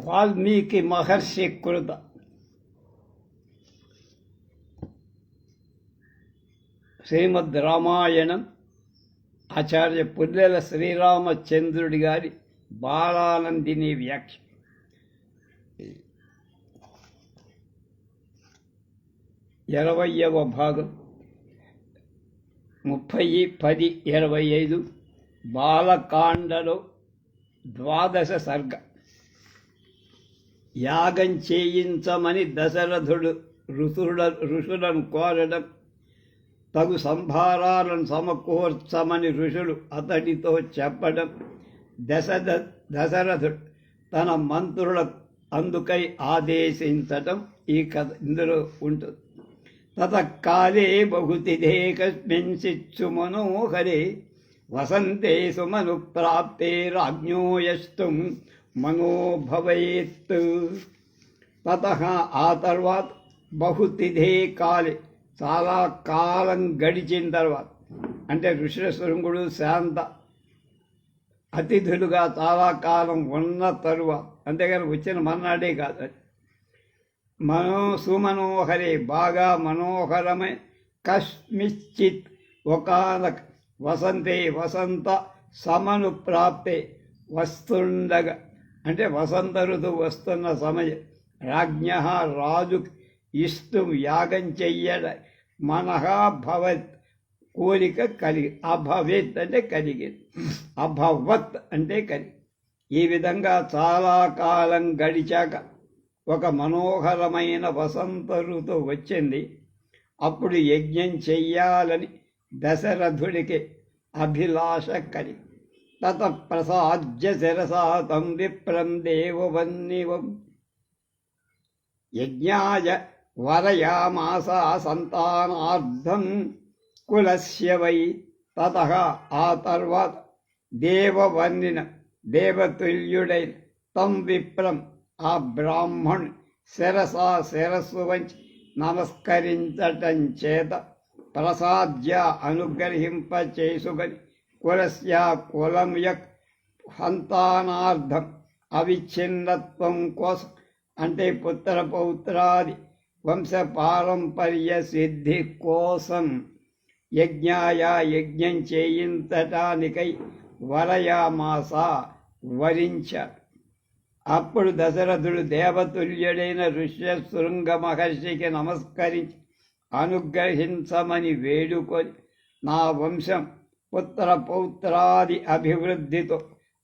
వాల్మీకి మహర్షి కృత శ్రీమద్ రామాయణం ఆచార్య పుల్లెల శ్రీరామచంద్రుడి గారి బాలానందిని వ్యాఖ్య ఇరవయవ భాగం ముప్పై పది ఇరవై ఐదు బాలకాండలో ద్వాదశ సర్గ యాగం చేయించమని దశరథుడు ఋతుల ఋషులను కోరడం తగు సంభారాలను సమకూర్చమని ఋషులు అతడితో చెప్పడం దశద దశరథుడు తన మంత్రుల అందుకై ఆదేశించటం ఈ కథ ఇందులో ఉంటుంది. తతకాలే బహుతిథే కస్మించిచ్చు మనోహరే వసంతే సుమను ప్రాప్తే రాజ్ఞోయష్టం మనోభవేత్ తత ఆ తర్వాత బహుతిథే కాలే చాలా కాలం గడిచిన తర్వాత అంటే ఋషిశృంగుడు శాంత అతిథులుగా చాలా కాలం ఉన్న తరువాత అంతేగాని వచ్చిన మన్నాడే కాదు మనో సుమనోహరే బాగా మనోహరమే కస్మిశ్చిత్ ఒకనక వసంతే వసంత సమను ప్రాప్తే వస్తుండగా అంటే వసంత ఋతువు వస్తున్న సమయం రాజ్ఞ రాజు ఇష్టం యాగం చెయ్యడ మనహాభవత్ కోరిక కలిగి అభవేత్ అంటే కలిగింది అభవత్ అంటే కలిగి. ఈ విధంగా చాలా కాలం గడిచాక ఒక మనోహరమైన వసంత ఋతువు వచ్చింది. అప్పుడు యజ్ఞం చెయ్యాలని దశరథుడికి అభిలాష కలిగి కలి తత ప్రసాద్య శిరసాతం విప్రం దేవవన్నివం. యజ్ఞాయ వరయామాస సంతానార్థం కులస్య వై తత ఆ తర్వాత దేవవన్నిన దేవతుల్యుడైన తం విప్రం ఆ బ్రాహ్మణ్ శిరసా శిరస్సు వంచి నమస్కరించటం చేత ప్రసాద్య అనుగ్రహింప చేసుకొని యక్ కులం సంతానార్థం అవిచ్ఛిన్నత్వం కోసం అంటే పుత్ర పౌత్రాది వంశ పారంపర్య సిద్ధి కోసం. యజ్ఞాయ యజ్ఞం చేయించటానికై వరయామాస వరించ. అప్పుడు దశరథుడు దేవతుల్యుడైన ఋష్యశృంగ మహర్షికి నమస్కరించి అనుగ్రహించమని వేడుకొని నా వంశం ఉత్తర పౌత్రాది అభివృద్ధితో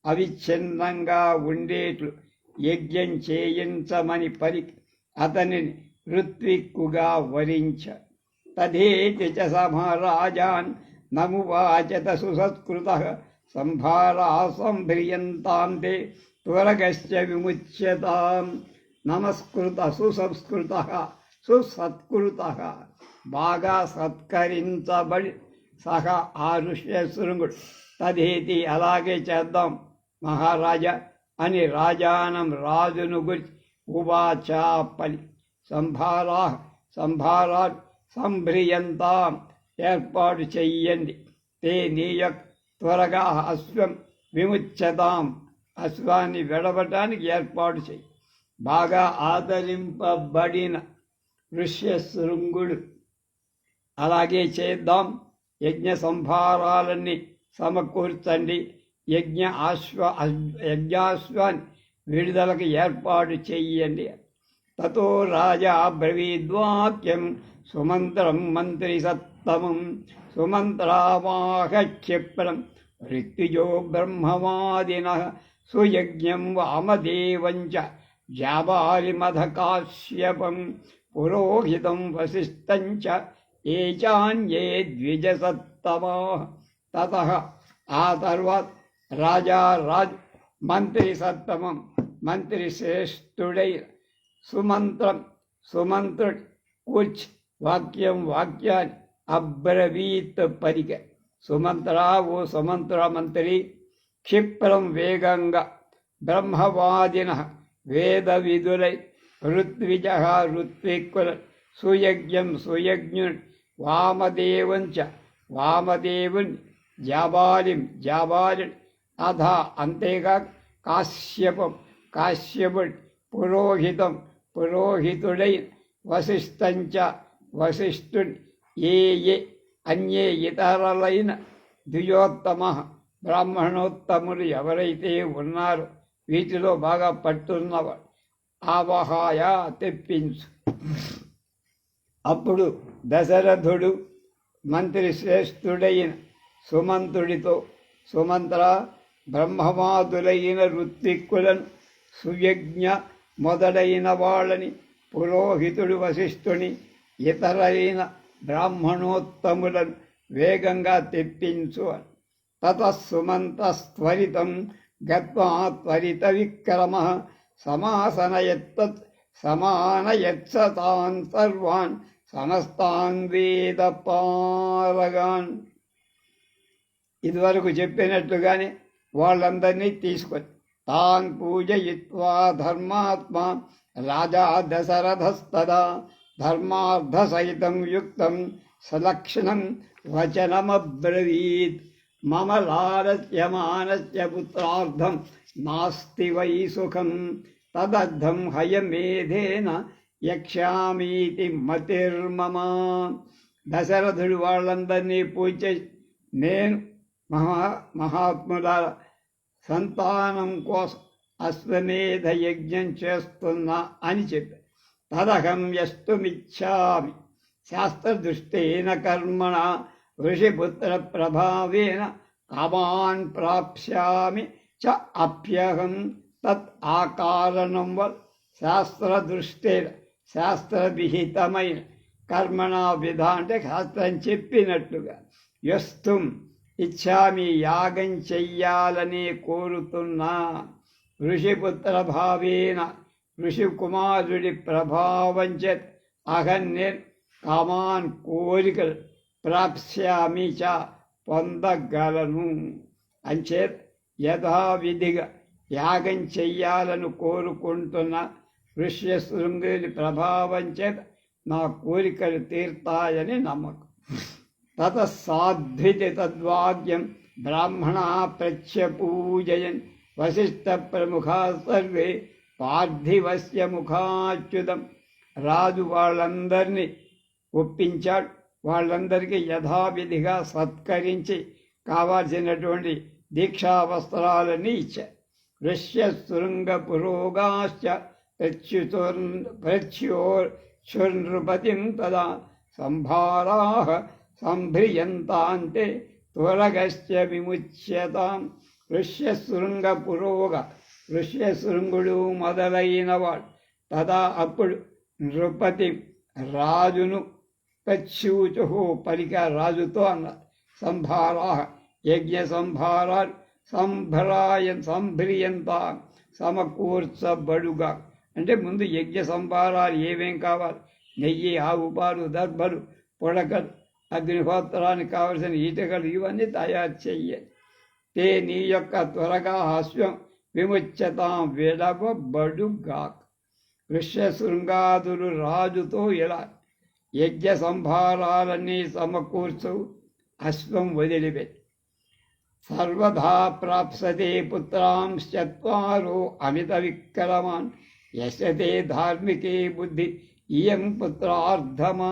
అవిచ్ఛిన్నంగా ఉండేట్లు యజ్ఞం చేయించమని పరి అతనిని ఋత్విక్కుగా వరించ. తదేతి చ సమరాజాన్ నమువాచత సుసత్కృత సంభారా సంభ్రియంతాంతే త్వరగశ్చ విముచ్యతాం నమస్కృత సుసంస్కృత సుసత్కృత బాగా సత్కరించబడి సహ ఆ ఋష్యశృంగుడు తదేతి అలాగే చేద్దాం మహారాజా అని రాజానం రాజును గురించి ఉవాచాపలి సంభారా సంభారా సంభ్రియంతాం ఏర్పాటు చెయ్యండి. తే నీయ త్వరగా అశ్వం విముచ్యతాం అశ్వాన్ని విడవటానికి ఏర్పాటు చేయి బాగా ఆదరింపబడిన ఋష్యశృంగుడు అలాగే చేద్దాం. యజ్ఞ సంభారాలన్నీ సమకూర్చండి. యజ్ఞ ఆశ్వ యజ్ఞాశ్వాన్ని విడుదలకు ఏర్పాటు చెయ్యండి తతో రాజా బ్రవీద్వాక్యం సుమంత్రం మంత్రి సత్తమం సుమంత్రావాహ క్షిప్రం ఋత్విజో బ్రహ్మవాదిన సుయజ్ఞం వామదేవంచ జాబాలిమధకాశ్యపం పురోహితం వసిష్టంచ ఏ చాన్యే ద్విజసత్తమా తత ఆ తర్వాత రాజా రాజ్ మంత్రి సత్తమం మంత్రి శ్రేష్ఠుడై సుమంత్రం సుమంత్రుడు కూర్చ్ వాక్యం వాక్యాన్ని అబ్రవీత్ పలిక సుమంత్రా ఓ సుమంత్ర మంత్రి క్షిప్రం వేగంగా బ్రహ్మవాదిన వేద విధులై వామదేవంచ వామదేవుని జాబాలిం జాబాలి అధ అంతేగా కాశ్యపం కాశ్యపుడు పురోహితం పురోహితుడై వశిష్ఠంచ వశిష్ఠుని ఏ ఏ అన్యే ఇతరులైన ద్విజోత్తమ బ్రాహ్మణోత్తములు ఎవరైతే ఉన్నారో వీటిలో బాగా పట్టున్నవాడు ఆవహాయ తెప్పించు. అప్పుడు దశరథుడు మంత్రి శ్రేష్ఠుడైన సుమంతుడితో సుమంత్ర బ్రహ్మవాదులైన ఋత్విక్కులను సుయజ్ఞ మొదలైన వాళ్ళని పురోహితుడు వశిష్ఠుని ఇతరైన బ్రాహ్మణోత్తములను వేగంగా తెప్పించు అని తతస్సుమంతస్త్వరితం గత్వా త్వరిత విక్రమ సమాసనయత్త సమానయత్సతాన్ సర్వాన్ సమస్తాన్ వేద ఇదివరకు చెప్పినట్లుగానే వాళ్ళందరినీ తీసుకొని తాన్ పూజయిత్వా ధర్మాత్మ రాజా దశరథస్తదా ధర్మార్థ సహితం యుక్తం సలక్షణం వచనమబ్రవీత్. మమ లారస్య మానస్య పుత్రార్థం నాస్తి వై సుఖం. తదర్థం హయమేధేన యక్షామీతి మతిర్మమ. దశరథుడు వాళ్ళందరినీ పూజ నేను మహా మహాత్ముల సంతానం కోసం అశ్వమేధ యజ్ఞం చేస్తున్నా అని చెప్పి. తదహం యస్తుమిచ్చామి. శాస్త్రదృష్టేన కర్మణ ఋషిపుత్ర ప్రభావేన కామాన్ ప్రాప్స్యామి చ అప్యహం తత్ ఆకారణం వల్. శాస్త్రదృష్టేన శాస్త్రవిహితమై కర్మణా విధ అంటే శాస్త్రం చెప్పినట్టుగా యస్తుం ఇచ్చామి యాగం చెయ్యాలని కోరుతున్నా. ఋషిపుత్ర భావేన ఋషికుమారుడి ప్రభావం చేత అహన్నే కామాన్ కోరికలు ప్రాప్స్యామి చ పొందగలను. అంచేత్ యథావిధిగా యాగం చెయ్యాలని కోరుకుంటున్న ఋష్యశృంగుడి ప్రభావం చేత నా కోరికలు తీర్తాయని నమ్మకం. తత సాధ్వితి తద్వాక్యం బ్రాహ్మణ ప్రత్యపూజయన్ వశిష్ట ప్రముఖా సర్వే పార్థివస్య ముఖాచ్యుతం. రాజు వాళ్ళందరినీ ఒప్పించాడు. వాళ్ళందరికీ యథావిధిగా సత్కరించి కావాల్సినటువంటి దీక్షా వస్త్రాలని ఇచ్చారు ఋష్య శృంగ పురోగాశ్చ ప్రత్యుతుర్ ప్రత్యోర్చుర్నృపతిం తదా సంభారా సంభ్రియంతాంతే త్వరగశ్చ విముచ్యతాం ఋష్యశృంగ పురోగ ఋష్యశృంగుడు మొదలైనవాడు తదా అప్పుడు నృపతి రాజును ప్రచ్యూచు పలిక రాజుతో అన్నారు సంభారా యజ్ఞ సంభారాలు సంభ్రాయ సంభ్రియంత సమకూర్చబడుగా అంటే ముందు యజ్ఞ సంభారాలు ఏమేం కావాలి? నెయ్యి ఆవు పాలు దర్భలు పొడకలు అగ్నిహోత్రానికి కావలసిన ఈటకలు ఇవన్నీ తయారు చెయ్యాలి తే నీ యొక్క త్వరగా హాస్యం విడవబడుగాక్ విడవబడుగాక ఋష్యశృంగాదులు రాజుతో ఇలా యజ్ఞ సంభారాలన్నీ సమకూర్చు అశ్వం వదిలిపెట్టి సర్వదా ప్రాప్సతే పుత్రాంశ్చత్వారో అమిత విక్రమాన్. యశతే ధార్మికే బుద్ధి ఇయం పుత్రార్థమాగత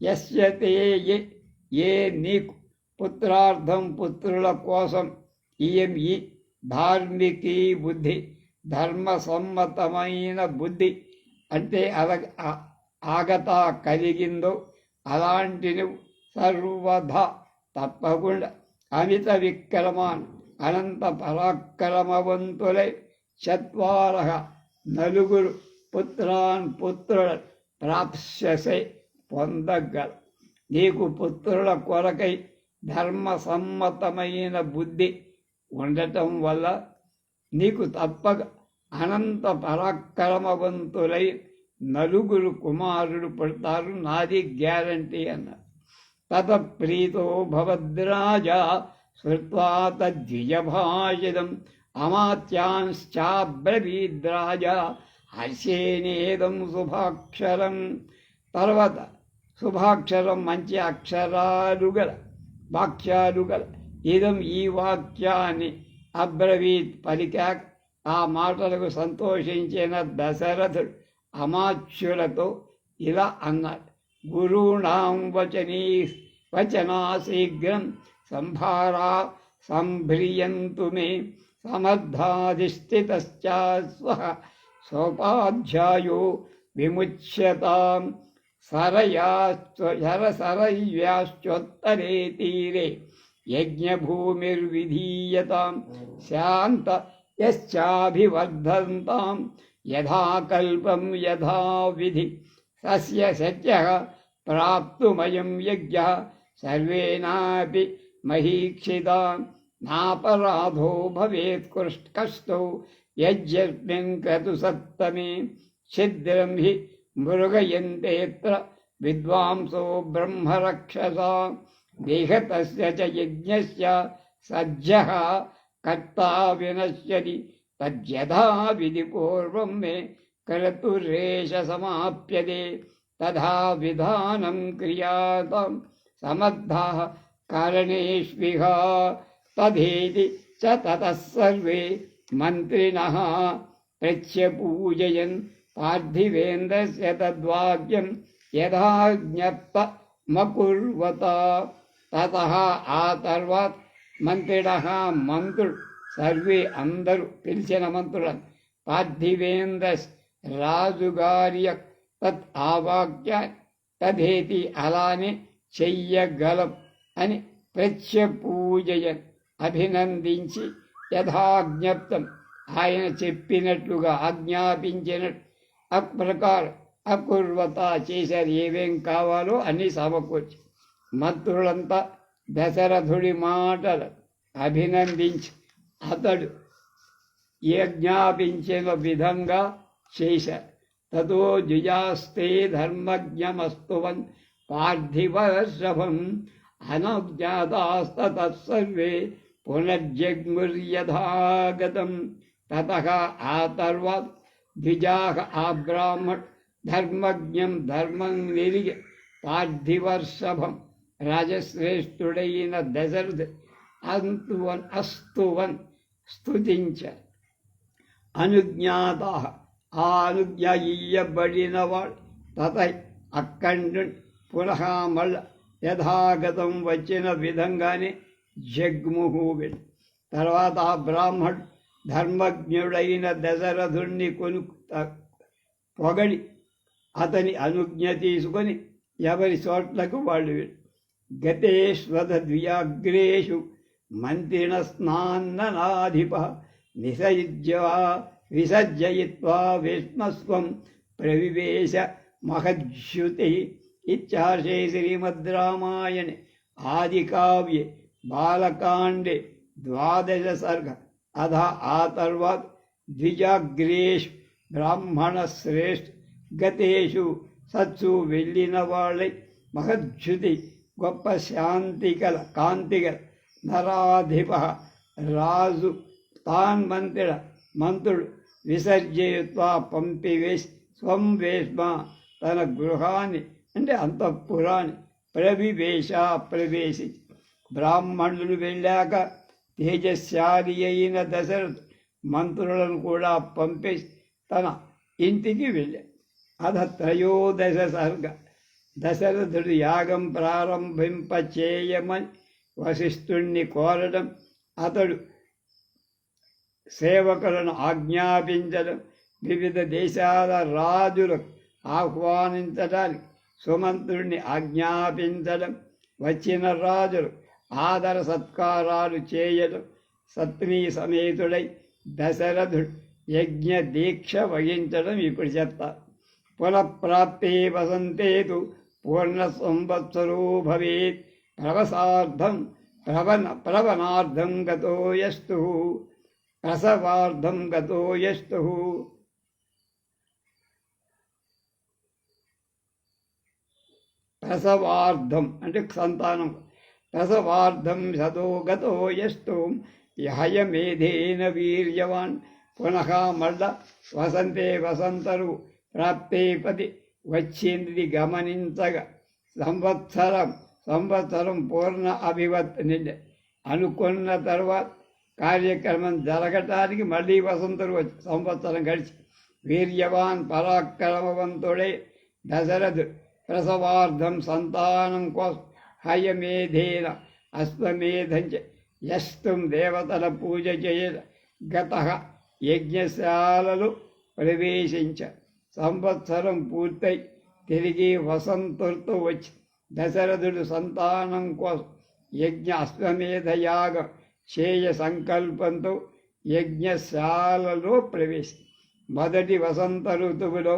యశ్యతే ఏ నీకు పుత్రార్థం పుత్రుల కోసం ఇయం ఈ ధార్మికీ బుద్ధి ధర్మసమ్మతమైన బుద్ధి. అంటే అల ఆగత కలిగిందో అలాంటి సర్వధ తప్పకుండా అమిత విక్రమాన్ అనంత పరాక్రమవంతులై చత్వార నలుగురు పుత్రాన్ పుత్రుల ప్రాప్స్యసై పొందగల నీకు పుత్రుల కొరకై ధర్మసమ్మతమైన బుద్ధి ఉండటం వల్ల నీకు తప్పక అనంత పరాక్రమవంతులై నలుగురు కుమారుడు పడతారు నాది గ్యారంటీ అన్నారు. తత ప్రీతో భవద్రాజా శ్రుత్వా తద్విజభాషితం అమాత్యాంశ్చాబ్రవీద్రాజ హర్షేనేదం శుభాక్షరం. తర్వాత శుభాక్షరం మంచి అక్షరాలు గల వాక్యాలు గల ఇదం ఈ వాక్యాన్ని అబ్రవీత్ పలికాక ఆ మాటలకు సంతోషించిన దశరథుడు అమాత్యులతో ఇలా అన్నాడు. గురుణాం వచనీ వచనా శీఘ్రం సంభారా సంభ్రియంతు మే समद्धाधिष्ठितश्चा सोपाध्याय विमुच्यता विमुच्यताम् तीरे यज्ञभूमिर्विधीयताम् शान्त यश्चाभिवर्धन्ताम् यथा कल्पम् यथा विधि तस्य शक्यः प्राप्तुमयम् यज्ञः महीक्षिताम् नापराधो भवेत् कृष्टकस्थो यज्ञस्मिन् क्रतु छिद्रं हि मृगयन्तेऽत्र विद्वांसो ब्रह्मरक्षसा। देहतस्य च यज्ञस्य सज्जः कर्ता विनश्यति। तद्यथा विधिपूर्वं मे कर्तुरेशसमाप्यते। तथा विधानं क्रियातं समर्थः कारणेष्विहा కారణేష్విహ చ తతः మంత్రిణ ప్రత్యపూజయన్ పార్థివేంద్రస్య తద్వాక్యం యథాజ్ఞప్తమకుర్వత తత ఆ తర్వాత మంత్రిణ మంత్రుడు సర్వే అందరూ పిలిచిన మంత్రులను పార్థివేంద్ర రాజుగారి తత్ ఆవాక్య తదేతి అలానే చెయ్యగలం అని ప్రత్యపూజయన్ అభినందించి యథాజ్ఞప్తం ఆయన చెప్పినట్లుగా ఆజ్ఞాపించినట్టు అప్రకారం అకుర్వత చేశారు ఏమేం కావాలో అన్నీ సమకూర్చి మంత్రులంతా దశరథుడి మాటలు అభినందించి అతడు యజ్ఞాపించిన విధంగా చేశారు తతో జుజాస్తే ధర్మజ్ఞమస్తువన్ పార్థివర్షభం అనజ్ఞాతాస్తత్సర్వే పునర్జగ్ముర్యథాగతం తత ఆ తర్వాత ద్విజాహ ఆ ధర్మజ్ఞం ధర్మం నిరిగి పార్థివర్షభం రాజశ్రేష్ఠుడైన దశరథ అంతువన్ అస్తువన్ స్థుతించ అనుజ్ఞాత ఆ అనుజ్ఞ ఇయ్యబడిన వాడు తత అక్కడి పునః మళ్ళ యథాగతం వచ్చిన విధంగానే జగ్ముహు తర్వాత ఆ బ్రాహ్మడు ధర్మజ్ఞుడైన దశరథుణ్ణి కొను పొగడి అతని అనుజ్ఞ తీసుకొని ఎవరి చోట్లకు వాళ్ళు వెళ్ళి ద్వియాగ్రేషు మంత్రిణ స్నాన్ననాధిప నిసయుజ్యవా విసర్జయిత్వా విష్ణస్వం ప్రవివేశ మహద్యుతి. ఇత్యాశే శ్రీమద్ రామాయణే. ఆదికావ్యే బాలకాండే ద్వాదశ సర్గ అధ ఆ తర్వాత ద్విజాగ్రేషు బ్రాహ్మణ శ్రేష్ఠ గతేషు సత్సు వెళ్ళిన వాళ్ళై మహజ్యుతి గొప్ప శాంతిగల కాంతిగల నరాధిప రాజు తాన్ మంత్రుడ మంత్రుడు విసర్జయుత్వా పంపివేసి స్వం వేష్మ తన గృహాన్ని అంటే అంతఃపురాన్ని ప్రవివేశ ప్రవేశి బ్రాహ్మణులు వెళ్ళాక తేజశాలి అయిన దశరథు మంత్రులను కూడా పంపేసి తన ఇంటికి వెళ్ళాడు అధ త్రయోదశ సర్గ. దశరథుడు యాగం ప్రారంభింప చేయమని వశిష్ఠుణ్ణి కోరడం అతడు సేవకులను ఆజ్ఞాపించడం వివిధ దేశాల రాజులకు ఆహ్వానించడానికి సుమంత్రుణ్ణి ఆజ్ఞాపించడం వచ్చిన రాజులు ఆదర సత్కారాలు చేయడం సత్నీ సమేతుడై దశరథుడు యజ్ఞ దీక్ష వహించడం ఇప్పుడు చెత్త. పునఃప్రాప్తే వసంతేతు పూర్ణ సంవత్సరో భవేత్. ప్రవసార్థం ప్రవన ప్రవనార్థం గతో యస్తు. ప్రసవార్థం గతో యస్తు. ప్రసవార్థం అంటే సంతానం. ప్రసవార్థం సదో గతో యస్తు. యహయమేధేన వీర్యవాన్. పునః మళ్ళ వసంతే వసంతరు ప్రాప్తే పది. వచ్చింది గమనించగా. సంవత్సరం సంవత్సరం పూర్ణ అభివత్ నిండే అనుకున్న తర్వాత కార్యక్రమం జరగటానికి మళ్ళీ వసంతరు వచ్చి సంవత్సరం గడిచి. వీర్యవాన్ పరాక్రమవంతుడే దశరథుడు. ప్రసవార్థం సంతానం కోసం హయమేధేన అశ్వమేధం యస్తం దేవతల పూజ చేయ గత యజ్ఞశాలలు ప్రవేశించ. సంవత్సరం పూర్తయి తిరిగి వసంతుర్తో వచ్చి దశరథుడు సంతానం కోసం యజ్ఞ అశ్వమేధయాగ చేయ సంకల్పంతో యజ్ఞశాలలో ప్రవేశి. మొదటి వసంత ఋతువులో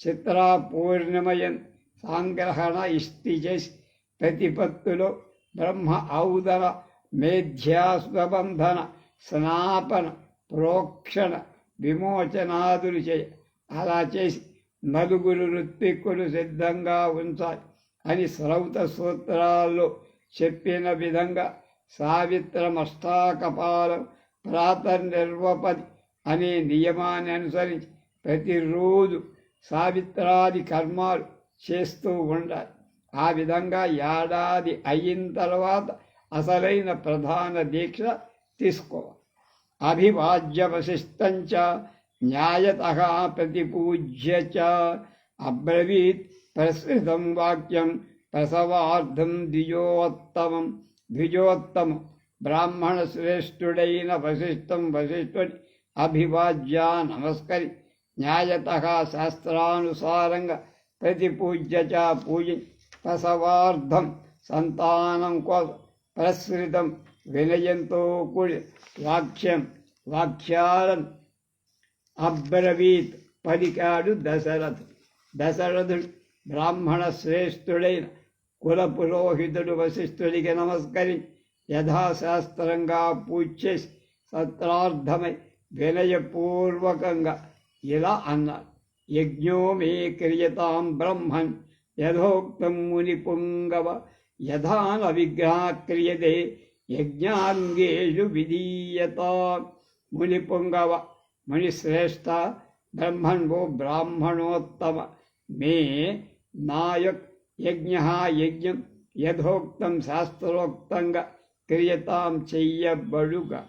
చిత్రా పూర్ణిమయన్ సంగ్రహణ ఇష్టి చేసి ప్రతిపత్తులో బ్రహ్మ ఔదర మేధ్యాస్వబంధన స్నాపన ప్రోక్షణ విమోచనాదులు చేయ. అలా చేసి నలుగురు ఋత్విక్కులు సిద్ధంగా ఉంచాలి అని శ్రౌత సూత్రాల్లో చెప్పిన విధంగా సావిత్రమష్టాకపాలం ప్రాతర్నిర్వపది అనే నియమాన్ని అనుసరించి ప్రతిరోజు సావిత్రాది కర్మాలు చేస్తూ ఉండాలి. ఆ విధంగా ఏడాది అయిన తర్వాత అసలైన ప్రధాన దీక్ష తీసుకోవాలి అభివాజ్య వశిష్టంచ న్యాయత ప్రతిపూజ్య చ. అబ్రవీత్ ప్రసృతం వాక్యం ప్రసవార్థం ద్విజోత్తమం ద్విజోత్తమం. బ్రాహ్మణ శ్రేష్ఠుడైన వశిష్టం వశిష్ఠుని అభివాజ్య నమస్కరి. న్యాయత శాస్త్రానుసారంగా ప్రతిపూజ్య చ పూజ ప్రసవార్థం సంతానం కోసం ప్రసృతం వినయంతో కూడి వాక్యం వాక్యాలను అబ్రవీత్ పలికాడు దశరథుడు దశరథుడు బ్రాహ్మణ శ్రేష్ఠుడైన కుల పురోహితుడు వశిష్ఠుడికి నమస్కరించి యథాశాస్త్రంగా పూజ చేసి సత్రార్థమై వినయపూర్వకంగా ఇలా అన్నాడు. యజ్ఞో మే క్రియతాం బ్రహ్మన్ యథోక్తం ముని పుంగవ యథాన విగ్రహ క్రియదే యజ్ఞాంగేషు విధీయత. ముని పుంగవ మునిశ్రేష్ఠ బ్రహ్మణో బ్రాహ్మణోత్తమ. మే నాయక్ యజ్ఞ యజ్ఞం యథోక్తం శాస్త్రోక్తంగా క్రియతాం చెయ్యబడుగ.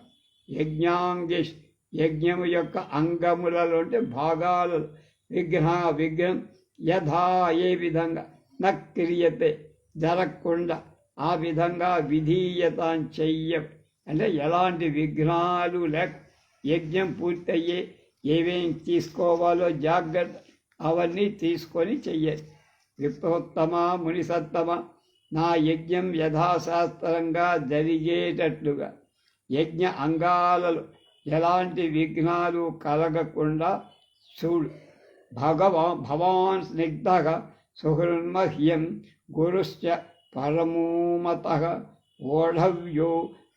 యజ్ఞాంగిష్ యజ్ఞము యొక్క అంగములలో అంటే భాగాలు విగ్రహ విగ్రహం యథా ఏ విధంగా నక్రియతే జరగకుండా ఆ విధంగా విధీయత చెయ్య. అంటే ఎలాంటి విఘ్నాలు లేక యజ్ఞం పూర్తయ్యే ఏమేం తీసుకోవాలో జాగ్రత్త అవన్నీ తీసుకొని చెయ్యాలి. విప్రోత్తమ మునిసత్తమ నా యజ్ఞం యథాశాస్త్రంగా జరిగేటట్లుగా. యజ్ఞ అంగాలలో ఎలాంటి విఘ్నాలు కలగకుండా చూడు. భగవా భవాన్ స్నిగ్ధ సుహృన్మహ్యం గురుశ్చ పరమోమత ఓఢవ్యో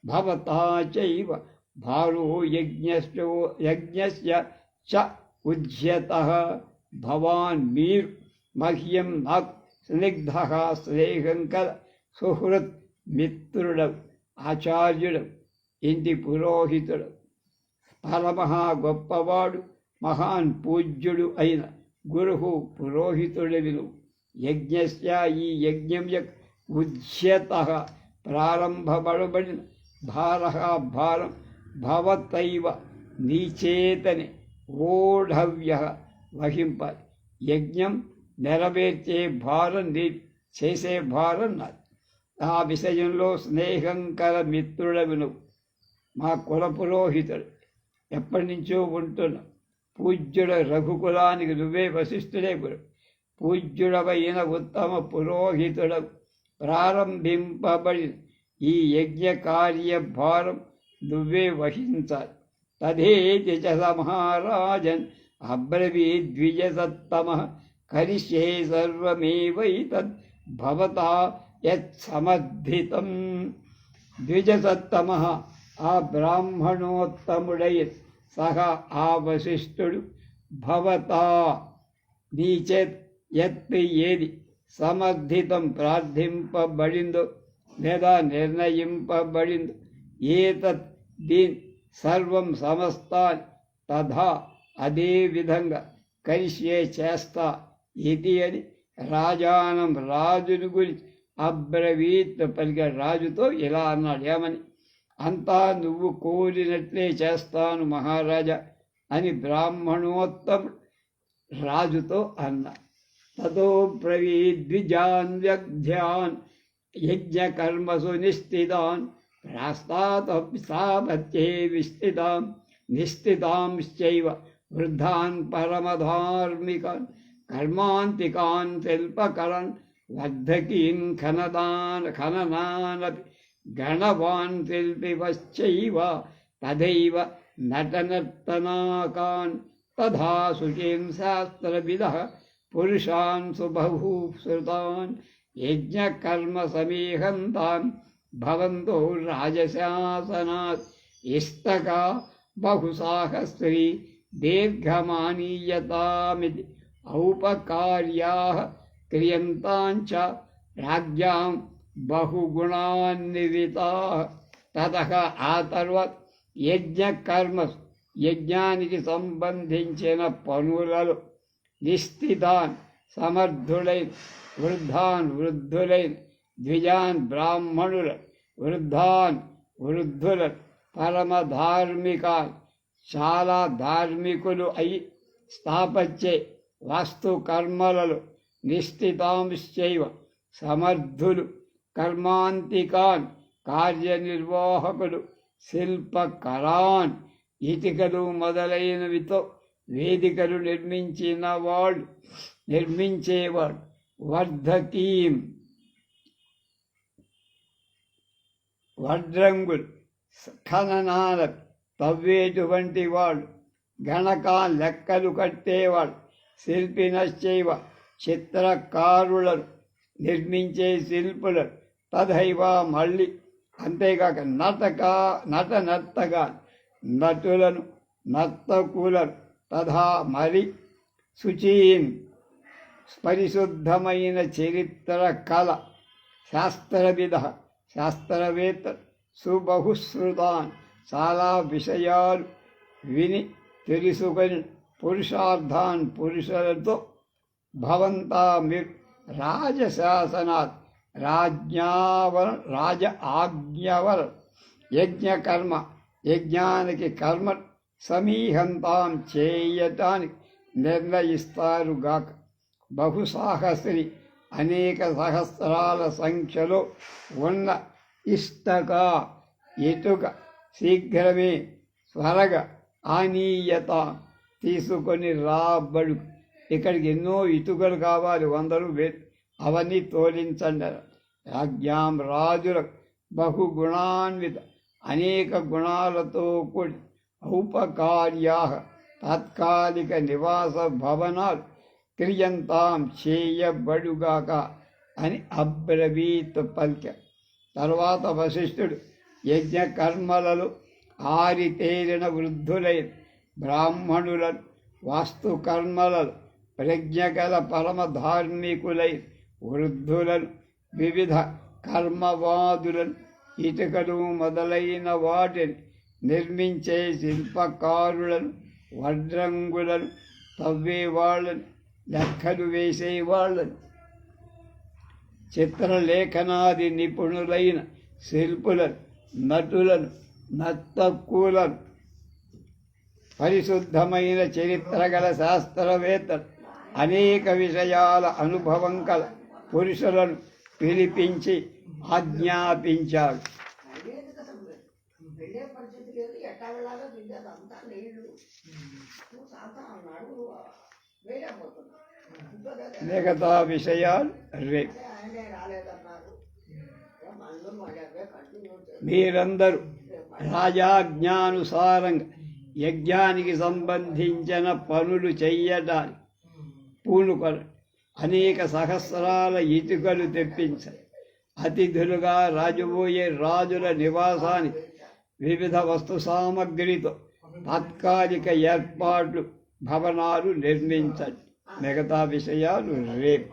భవతా చైవ భారో యజ్ఞస్యో యజ్ఞస్య చ ఉజ్యత భవాన్ మీర్ మహ్యం నా స్నిగ్ధ స్నేహంకర సుహృత్ మిత్రుడు ఆచార్యుడు ఇంటి పురోహితుడు పరమహా గొప్పవాడు మహాన్ పూజ్యుడు అయిన గురువు పురోహితుడివిను యజ్ఞస్య ఈ యజ్ఞం యొక్క ఉద్యత ప్రారంభపడబడిన భార భారం భవతైవ నీచేతని ఓఢవ్య వహింపాలి యజ్ఞం నెరవేర్చే భారం నీ చేసే భారం నాది. ఆ విషయంలో స్నేహంకర మిత్రుడవి నువ్వు మా కుల పురోహితుడు ఎప్పటి నుంచో ఉంటున్న పూజ్యుడ రఘుకులానికి నువ్వే వశిష్ఠుడే గురు పూజ్యుడవైన ఉత్తమ పురోహితుడ ప్రారంభింపబడి ఈ యజ్ఞ కార్యభారం నువ్వే వహించాలి. తదేతి చ మహారాజన్ అబ్రవీద్విజసత్తమ కరిష్యే సర్వమేవైతద్ భవతా యత్సమర్థితం. ద్విజసత్తమ ఆ బ్రాహ్మణోత్తముడై సహ ఆ వశిష్ఠుడు భవతా నీచేత్ ఎత్ ఏది సమర్థితం ప్రార్థింపబడిందో లేదా నిర్ణయింపబడిందో ఏతత్ దీన్ సర్వం సమస్తాన్ తథా అదే విధంగా కరిష్యే చేస్తా ఇది అని రాజానం రాజుని గురించి అబ్రవీత్ పలికాడు. రాజుతో ఇలా అన్నాడు. ఏమని? అంతా నువ్వు కోరినట్లే చేస్తాను మహారాజా అని బ్రాహ్మణోత్తముడు రాజుతో అన్న. తతో బ్రవీద్విజాన్ వ్యగ్ధ్యాన్ యజ్ఞకర్మసు నిశ్చితాన్ ప్రాస్తాపత్యే విస్థితాం నిశ్చితాంశ్చైవ వృద్ధాన్ పరమధార్మికాన్ కర్మాంతికాన్ శిల్పకరన్ వర్ధకీన్ ఖనదాన్ ఖననానపి గణవాన్ శిల్పివశ్చైవ తథైవ నటనర్తనాకాన్ తథా శుచీం శాస్త్రవిదః పురుషాన్ సుబహూశ్రుతాన్ యజ్ఞకర్మ సమీహంతాన్ భవంతో రాజశాసనాత్ ఇస్తకా బహుసాహస్రీ దీర్ఘమానీయతామితి ఔపకార్యాः క్రియంతాంచ రాజ్యాం బహుగుణాన్విత తత ఆ తర్వాత యజ్ఞకర్మ యజ్ఞానికి సంబంధించిన పనులలో నిస్థితాన్ సమర్థులైన వృద్ధాన్ వృద్ధులైన ద్విజాన్ బ్రాహ్మణుల వృద్ధాన్ వృద్ధుల పరమధార్మిక చాలా ధార్మికులు అయి స్థాపచ్చే వాస్తు కర్మలలో నిశ్చితాంశ్చైవ సమర్థులు కర్మాంతికాన్ కార్యనిర్వాహకుడు శిల్పకరాన్ ఇటికలు మొదలైనవితో వేదికలు నిర్మించిన వాడు నిర్మించేవాడు వర్ధకీం. వడ్రంగులు ఖననాల తవ్వేటువంటి వాడు గణకా లెక్కలు కట్టేవాడు శిల్పినశ్చైవ చిత్రకారులను నిర్మించే శిల్పులను తదైవ మళ్ళీ అంతేకాక నటక నట నర్తగా నటులను నర్తకులను తథా మరి శుచీన్ పరిశుద్ధమైన చరిత్ర కళ శాస్త్రవిధ శాస్త్రవేత్త సుబహుశ్రుతాన్ చాలా విషయాలు విని తెలుసుకొని పురుషార్థాన్ పురుషులతో భవంతా మీరు రాజశాసనాత్ రాజ్ఞావర్ రాజ ఆజ్ఞవర్ యజ్ఞకర్మ యజ్ఞానికి కర్మ సమీహంతాం చేయటానికి నిర్ణయిస్తారుగాక బహుసాహస్రి అనేక సహస్రాల సంఖ్యలో ఉన్న ఇష్టక ఎటుక శీఘ్రమే త్వరగా ఆనీయత తీసుకొని రాబడు. ఇక్కడికి ఎన్నో ఇటుకలు కావాలి వందలు వేలు. అవన్నీ తోలించండి. రాజ్యాం రాజుల బహుగుణాన్విత అనేక గుణాలతో కూడి ఔపకార్యా తాత్కాలిక నివాస భవనాలు క్రియంతాం చేయబడుగాక అని అబ్రవీత్ పలిక. తర్వాత వశిష్ఠుడు యజ్ఞ కర్మలలో ఆరితేరిన వృద్ధులైన బ్రాహ్మణులను వాస్తుకర్మలలో ప్రజ్ఞగల పరమధార్మికులై వృద్ధులను వివిధ కర్మవాదులన్ ఇటుకలు మొదలైన వాటిని నిర్మించే శిల్పకారులను వడ్రంగులను తవ్వేవాళ్ళని లెక్కలు వేసేవాళ్ళని. చిత్రలేఖనాది నిపుణులైన శిల్పులను నటులను నర్తకులను పరిశుద్ధమైన చరిత్ర గల శాస్త్రవేత్తలు అనేక విషయాల అనుభవం కల పురుషులను పిలిపించి ఆజ్ఞాపించాడు. వెళ్ళే పరిస్థితి లేదు అంతా నీళ్ళు నువ్వు మిగతా విషయాలు రేపు ఆయనే రాలేదన్నారు మీరందరూ రాజాజ్ఞానుసారంగా యజ్ఞానికి సంబంధించిన పనులు చెయ్యటానికి పూనుకొనండి అనేక సహస్రాల ఇటుకలు తెప్పించారు అతిథులుగా రాజబోయే రాజుల నివాసానికి వివిధ వస్తు సామగ్రితో తాత్కాలిక ఏర్పాట్లు భవనాలు నిర్మించండి మిగతా విషయాలు రేపు.